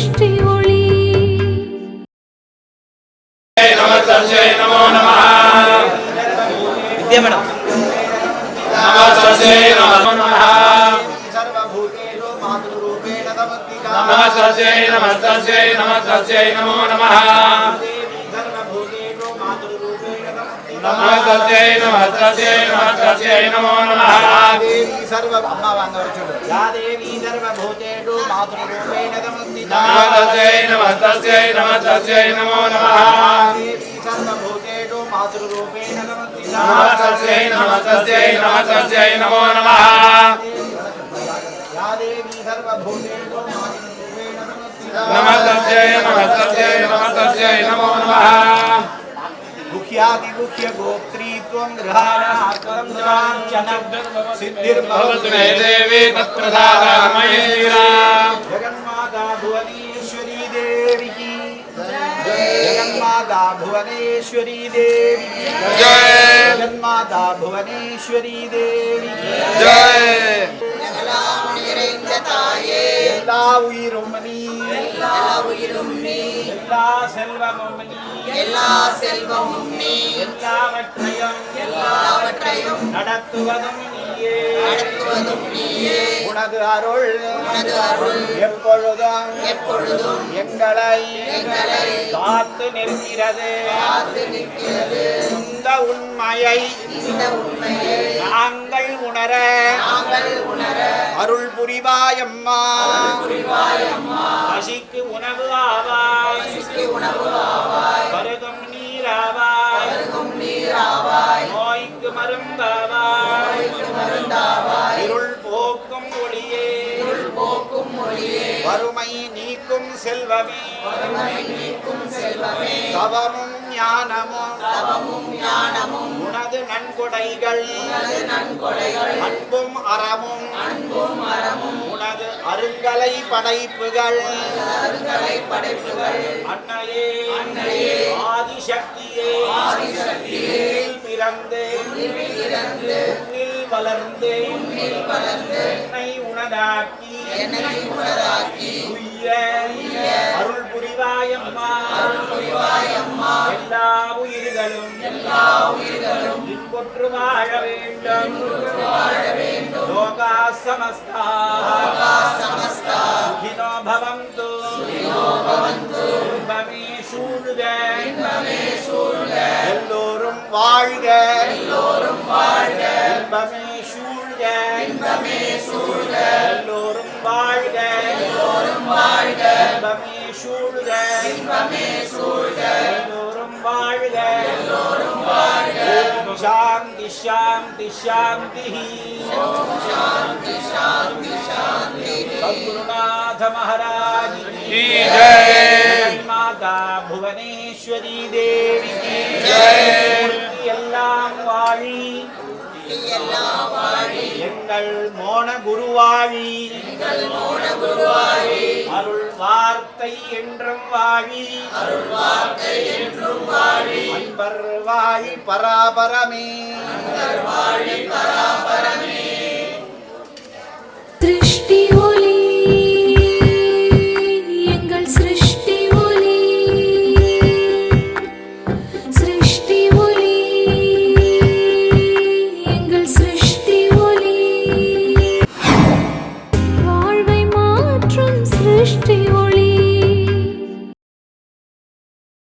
సృష్టి ఒళి. నమో నమ విద్య మేడం. నమో నమ. నమస్తే నమస్తే నమస్తే నమో నమః సర్వ అమ్మ వాంగవచుడు యాదేవి సర్వభూతేషు మాతృరూపేణ సంస్థితా నమస్తే నమస్తే నమస్తే నమో నమః దేవి సర్వభూతేషు మాతృరూపేణ సంస్థితా నమస్తే నమస్తే నమస్తే నమో నమః యాదేవి సర్వభూతేషు మాతృరూపేణ సంస్థితా నమస్తే నమస్తే నమస్తే मुख्यादिमुख्य गोत्रीत्वं गृहाणात्मं सिद्धिर्भवतु भवतु मे देवी तत्प्रसादामये श्रीराम जगन्माता भुवनेश्वरी देवी की जगन्माता भुवनेश्वरी देवी की जय जगन्माता भुवनेश्वरी देवी की जय எல்லா உயிரும் நீ எல்லா உயிரும் நீ. எல்லா செல்வமும் நீ. எல்லா செல்வமும் நீ. எல்லாவற்றையும் எல்லாவற்றையும் நடத்துவதும் நீயே. நடத்துவதும் நீயே. உனது அருள் உனது அருள் எப்பொழுதும் எப்பொழுதும் எங்களை எங்களை காத்து நிற்கிறது. காத்து நிற்கிறது. இந்த உண்மையை இந்த உண்மையை நாங்கள் உணர நாங்கள் உணர அருள் புரிவாயம்மா. பசிக்கு மருந்தாவாய் மருந்தாவாய் இருள் போக்கும் ஒளியே. இருள் போக்கும் மொழியே வறுமை நீக்கும் செல்வமே. வறுமை நீக்கும் செல்வமே. தவமும் ஞானமும். தவமும் ஞானமும். உனது நன்கொடைகள். உனது நன்கொடைகள். அன்பும் அறமும். அன்பும் அறமும். உனது அருங்கலை படைப்புகள். அருங்கலை படைப்புகள். அன்னையே. அன்னையே, ஆதிசக்தியே. ஆதிசக்தியே, பிறந்து இறந்து உன்னில் வளர்ந்து. உன்னில் வளர்ந்து. என்னை உனதாக்கி என்னை உணராக்கி. உய்ய. அருள் புரிவாயம்மா. புரிவாயம்மா. எல்லா உயிர்களும். எல்லா உயிர்களும். இன்புற்று வாழ வேண்டும். வாழ வேண்டும். லோகா சமஸ்தா சமஸ்தா சுகினோ பவந்து பவந்து இன்பமே சூழ்க. இன்பமே சூழ்க. எல்லோரும் வாழ்க. சூழ்க எல்லோரும் வாழ்க எல்லோரும் வாழ்க இன்பமே சூழ்க இன்பமே சூழ்க எல்லோரும் வாழ்க எல்லோரும் வாழ்க ஓம் சாந்தி சாந்தி சாந்தி சாந்தி சாந்தி சாந்தி சத்குருநாத மகாராஜ் की जय மாதா புவனேஸ்வரி தேவி ஜெய். எல்லாம் வாழி எல்லாம் வாழி எங்கள் மோன குருவாழி எங்கள் மோன குருவாழி அருள் வார்த்தை என்றும் வாழி. அருள் வார்த்தை என்றும் வாழி. அன்பர் வாழி பராபரமே.